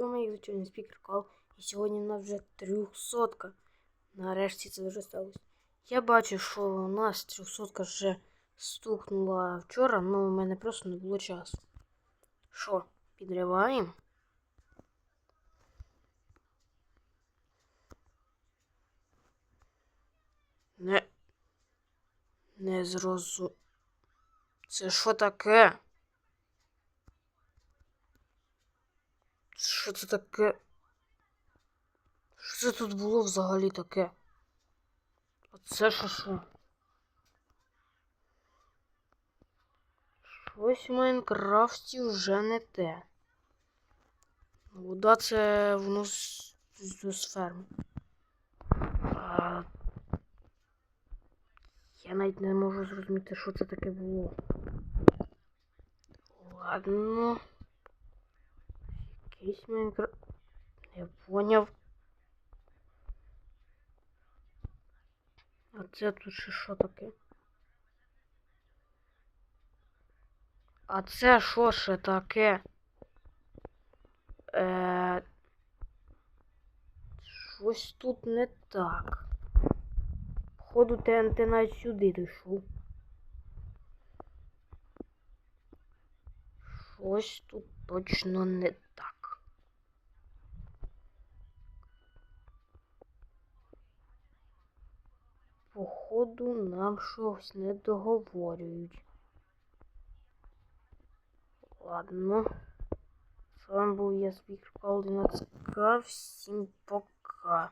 вами, як звичайно, спікер Кал. І сьогодні в нас вже трьохсотка. Нарешті це вже сталося. Я бачу, що у нас трьохсотка вже стукнула вчора, але у мене просто не було часу. Що, підриваємо? Не. Не зрозу. Це що таке? Що це таке? Що це тут було взагалі таке? А це що що? Щось в Майнкрафті вже не те. Вода це воно з, з, з ферми. А... Я навіть не можу зрозуміти, що це таке було. Ладно. Якийсь Майнкрафт. Я поняв. А це тут ще що таке? А це що ще таке? Е... Щось тут не так. Походу ТНТ навіть сюди дійшов. Щось тут точно не так. Походу, нам щось не договорюють. Ладно. З вами був я Спікер Палдинацька. Всім пока.